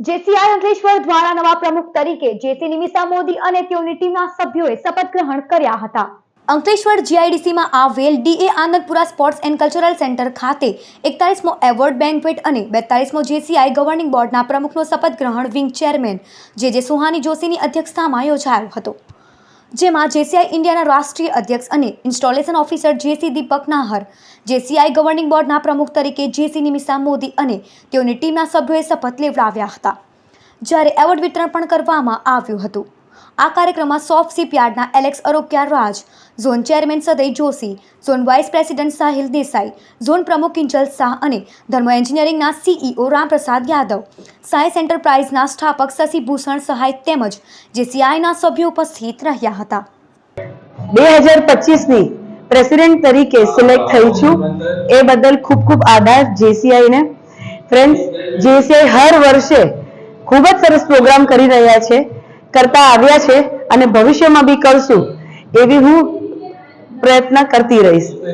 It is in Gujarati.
જેસીઆઈ અંકલેશ્વર દ્વારા નવા પ્રમુખ તરીકે જેસી નિમિષા મોદી અને તેઓની ટીમના સભ્યોએ શપથ ગ્રહણ કર્યા હતા. અંકલેશ્વર જીઆઈડીસીમાં આવેલ DA Anandpura sports and cultural centre ખાતે એકતાલીસમો એવોર્ડ બેન્ક્વેટ અને બેતાલીસમો જેસીઆઈ ગવર્નિંગ બોર્ડના પ્રમુખનો શપથ ગ્રહણ વિંગ ચેરમેન જે જે સુહાની જોશીની અધ્યક્ષતામાં યોજાયો હતો. જેમાં જેસીઆઈ ઇન્ડિયાના રાષ્ટ્રીય અધ્યક્ષ અને installation officer JC Deepak Nahar, JCI governing બોર્ડના પ્રમુખ તરીકે જેસી નિમિષા મોદી અને તેઓની ટીમના સભ્યોએ શપથ લેવડાવ્યા હતા. જ્યારે એવોર્ડ વિતરણ પણ કરવામાં આવ્યું હતું. આ કાર્યક્રમમાં soft શિપયાર્ડના Alex Arogya Raj, zone chairman Saday Joshi, zone vice president Sahil Desai, zone પ્રમુખ કિંજલ શાહ અને ધર્મ એન્જિનિયરિંગના સીઈઓ રામપ્રસાદ યાદવ. સાયન્સ એન્ટરપ્રાઇઝના સ્થાપક શશિભૂષણ સહાય તેમજ જેસીઆઈના સભ્યો ઉપસ્થિત રહ્યા હતા. બે હજાર પચીસની પ્રેસિડેન્ટ તરીકે સિલેક્ટ થઈ છું. એ બદલ ખૂબ ખૂબ આભાર જેસીઆઈને. ફ્રેન્ડ્સ, જેસીઆઈ હર વર્ષે ખૂબ જ સરસ પ્રોગ્રામ કરી રહ્યા છે. કરતા આવ્યા છે અને ભવિષ્યમાં બી કરશું એવી હું પ્રયત્ન કરતી રહીશ.